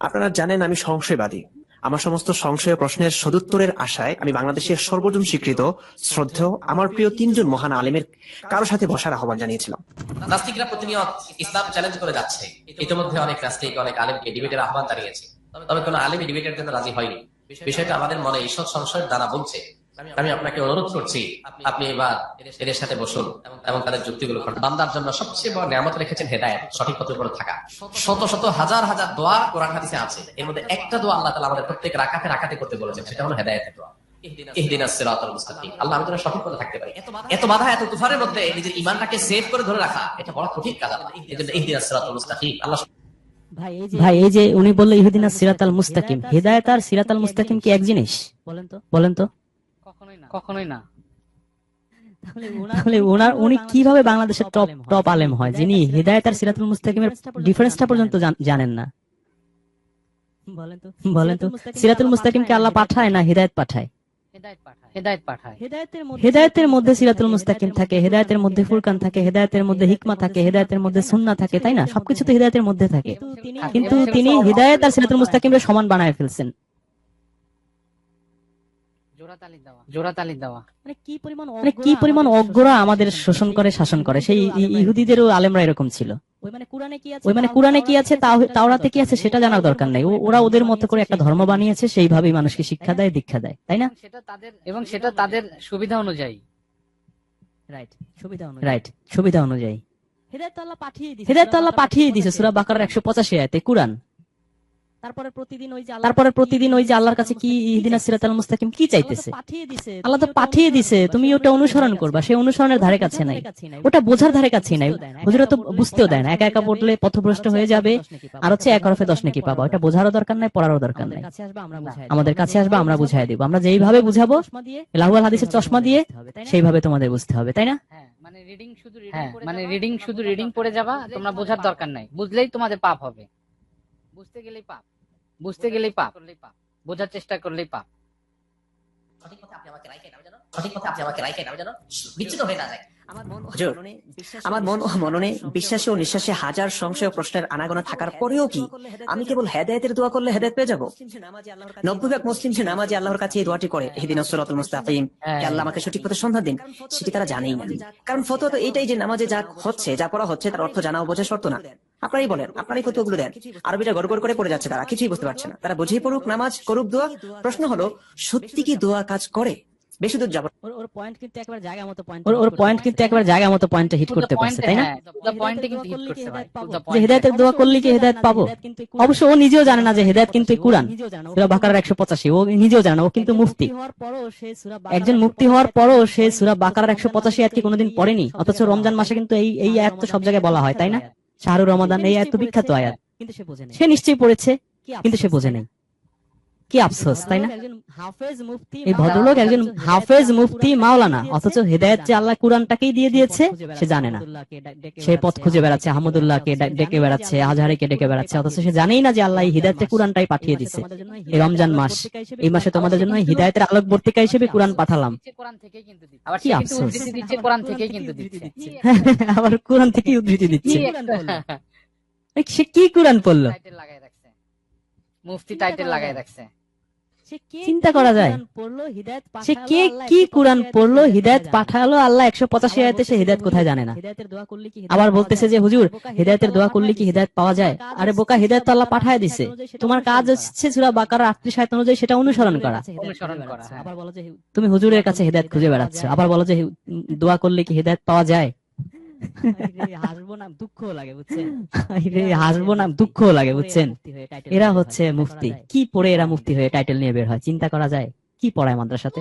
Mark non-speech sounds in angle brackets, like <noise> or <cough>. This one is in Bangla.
আপনারা জানেন আমি সংশয়বাদী। আমার সমস্ত সংশয় প্রশ্নের সদুত্তরের আশায় আমি বাংলাদেশের সর্বজন স্বীকৃত, শ্রদ্ধেয়, আমার প্রিয় তিনজন মহান আলেমের কারও সাথে বসার আহ্বান জানিয়েছিলাম। নাস্তিকরা প্রতিনিয়ত ইসলাম চ্যালেঞ্জ করে যাচ্ছে। ইতিমধ্যে অনেক নাস্তিক, অনেক আলেমকে ডিবেটের আহ্বান জানিয়েছে। তবে কোনো আলেমই ডিবেটের জন্য রাজি হয়নি। বিষয়টা আমাদের মনে ঈশ্বর সংশয়ের দ্বারা বলছে। আমি আপনাকে অনুরোধ করছি আপনি এবার এদের সাথে বসুন এবং তাদের যুক্তিগুলো বান্দার জন্য সবচেয়ে বড় নিয়ামত রেখেছেন হেদায়ত সঠিক পথের উপরে থাকা। শত শত হাজার হাজার দোয়া কোরআন হাদিসে আছে। এর মধ্যে একটা দোয়া আল্লাহ তাআলা আমাদের প্রত্যেক রাকাতে রাকাতে করতে বলেছেন সেটা হলো হেদায়েতের দোয়া। ইহদিনাস সিরাতাল মুস্তাকিম। আল্লাহ আমি সঠিক পথে থাকতে পারি। এত বাধা এত তুফানের মধ্যে নিজের ঈমানটাকে সেভ করে ধরে রাখা এটা বড় কঠিন কাজ আল্লাহ। এজন্য ইহদিনাস সিরাতাল মুস্তাকিম। আল্লাহ ভাই এই যে উনি বলল ইহুদিনা সিরাতাল মুস্তাকিম। হেদায়েত আর সিরাতাল মুস্তাকিম কি এক জিনিস? বলেন তো বলেন তো। কখনোই না। তাহলে <laughs> ওনার উনি কীভাবে বাংলাদেশের টপ টপ আলেম হয়? যিনি হিদায়ত আর সিরাতুল মুস্তাকিমের ডিফারেন্সটা পর্যন্ত জানেন না। বলেন তো। সিরাতুল মুস্তাকিমকে আল্লাহ পাঠায় না হিদায়ত পাঠায়? হেদায়েত পাঠায়। হেদায়েত পাঠায়। হেদায়তের মধ্যে সিরাতুল মুস্তাকিম থাকে হেদায়তের মধ্যে ফুরকান থাকে হেদায়তের মধ্যে হিকমা থাকে হেদায়তের মধ্যে সুন্না থাকে তাই না? সবকিছু তো হিদায়তের মধ্যে থাকে। কিন্তু তিনি হিদায়ত আর সিরাতুল মুস্তাকিমের সমান বানায় ফেলছেন। জোড়া দেওয়া। জোড়া তালি দেওয়া। মানে কি পরিমাণ অজ্ঞরা আমাদের শোষণ করে শাসন করে? সেই ইহুদিদেরও আলেমরা এরকম ছিল। ওই মানে কোরআনে কি আছে? তাও- তাওরাতে কি আছে? সেটা জানার দরকার নাই। ওরা ওদের মতো করে একটা ধর্ম বানিয়েছে সেইভাবেই মানুষকে শিক্ষা দেয় দীক্ষা দেয়। তাই না? সেটা তাদের এবং সেটা তাদের সুবিধা অনুযায়ী। রাইট সুবিধা অনুযায়ী। রাইট সুবিধা হেদায়ত আল্লাহ পাঠিয়ে দিছে সুরা বাকার একশো পঁচাশি আয়তে কুরআন। তারপরে প্রতিদিন ওই যে তারপরে প্রতিদিন ওই যে আল্লাহর কাছে কি ইহদিনা সিরাতাল মুস্তাকিম কি চাইতেছে? আল্লাহ তো পাঠিয়ে দিছে তুমি ওটা অনুসরণ করবা সেই অনুসরণের ধারে কাছে নাই। ওটা বোঝার ধারে কাছে নাই। হুজুরা তো বুঝতেও দেয় না একা একা পড়লে পথভ্রষ্ট হয়ে যাবে আর হচ্ছে এক হরফে দশ নাকি পাবা। ওটা বোঝারও দরকার নাই পড়ারও দরকার নাই। আমাদের কাছে আসবে আমরা বুঝাই দিব। আমরা যেইভাবে বুঝাবো লাহুয়াল হাদিসের চশমা দিয়ে সেইভাবে তোমাদের বুঝতে হবে তাই না? হ্যাঁ মানে রিডিং শুধু হ্যাঁ মানে রিডিং শুধু রিডিং পড়ে যাবা তোমরা বোঝার দরকার নাই। বুঝলেই তোমাদের পাপ হবে। বুঝতে গেলেই পাপ। বুঝতে গেলেই পাপ। বোঝার চেষ্টা করলেই পাপ। সঠিক পথে আপনি আমাকে রাইখেন আমি যেন সঠিক পথে আপনি আমাকে রাইখেন আমি যেন বিচ্যুত হয়ে না যায়। আমার মন ও মননে বিশ্বাসে ও নিঃশ্বাসে হাজার সংশয় প্রশ্নের আনাগোনা থাকার পরেও কি আমি কেবল হেদায়েতের দোয়া করলে হেদায়েত পেয়ে যাব? নব্বই ভাগ মুসলিম যে নামাজে আল্লাহর কাছে এই দোয়াটি করে। এদিন সরাতুল মুস্তাকিম। হে আল্লাহ আমাকে সঠিক পথে সন্ধান দিন। সেটি তারা জানেই। না কারণ ফতোয়া তো এইটাই যে নামাজে যা হচ্ছে যা পড়া হচ্ছে তার অর্থ জানা ও বোঝা শর্ত না। আপনারাই বলেন আপনারাই ফতোয়াগুলো দেন। আরবিটা গড় গড় করে পড়ে যাচ্ছে তারা কিছুই বুঝতে পারছে না। তারা বুঝেই পড়ুক নামাজ করুক দোয়া। প্রশ্ন হলো সত্যি কি দোয়া কাজ করে? বেশি দূর যাব ওর ওর পয়েন্ট কিন্তু একবার জায়গা মতো পয়েন্ট ওর পয়েন্ট কিন্তু একবার জায়গা মতো পয়েন্টটা হিট করতে পারছে তাই না? পয়েন্টে কিন্তু হিট করতে পারে। যে হেদায়তের দোয়া করলে কি হেদায়ত পাবো? অবশ্য ও নিজেও জানে না যে হেদায়ত কিন্তু এই কুরআন। সুরা বাকারার একশো পঁচাশি ও নিজেও জানে না, ও কিন্তু মুফতি একজন মুক্তি হওয়ার পরও সে সুরা বাকারার একশো পঁচাশি আয়াত কি কোনোদিন পড়েনি অথচ রমজান মাসে কিন্তু এই এই আয়াত তো সব জায়গায় বলা হয় তাই না? শাহরুর রমাদান এই এত বিখ্যাত আয়াত। সে নিশ্চয়ই পড়েছে কিন্তু সে বোঝে নাই। কি আফসোস তাই না? এই ভদ্রলোক একজন হাফেজ মুফতি মাওলানা। অথচ হেদায়ত যে আল্লাহ কোরআনটাকেই দিয়ে দিয়েছে সে জানে না। সে পথ খুঁজে বেড়াচ্ছে আহমদুল্লাহকে ডেকে বেড়াচ্ছে আজহারিকে ডেকে বেড়াচ্ছে অথচ সে জানেই না যে আল্লাহ এই হিদায়তের কোরআনটাই পাঠিয়ে দিচ্ছে এই রমজান মাস এই মাসে তোমাদের জন্য হিদায়তের আলোক বর্তিকা হিসেবে কোরআন পাঠালাম। দিচ্ছে কোরআন থেকেই কিন্তু দিচ্ছে। আবার কি আফসোস। উদ্ধৃতি দিচ্ছে কোরআন থেকেই কিন্তু দিচ্ছে। <laughs> আবার কোরআন থেকে উদ্ধৃতি দিচ্ছে এই সে কি কোরআন পড়ল? টাইটেল লাগাই রাখছে। মুফতি টাইটেল লাগাই রাখছে। চিন্তা করা যায় সে কে কি কোরআন পড়ল হিদায়ত পাঠালো আল্লাহ একশো পঁচাশি আয়াতে সে হিদায়ত কোথায় জানে না আবার বলতেছে যে হুজুর হিদায়তের দোয়া করলে কি হিদায়ত পাওয়া যায় আরে বোকা হিদায়ত আল্লাহ পাঠায় দিছে তোমার কাজ হচ্ছে সুরা বাকার আটত্রিশ আয়াত অনুযায়ী সেটা অনুসরণ করা হ্যাঁ। তুমি হুজুরের কাছে হিদায়ত খুঁজে বেড়াচ্ছ আবার বলো যে দোয়া করলে কি হিদায়ত পাওয়া যায় হাসবো না দুঃখ লাগে বুঝছেন? হাসবো না দুঃখ লাগে বুঝছেন? এরা হচ্ছে মুফতি। কি পড়ে এরা মুফতি হয়ে টাইটেল নিয়ে বের হয় চিন্তা করা যায়? কি পড়ায় মাদ্রাসাতে?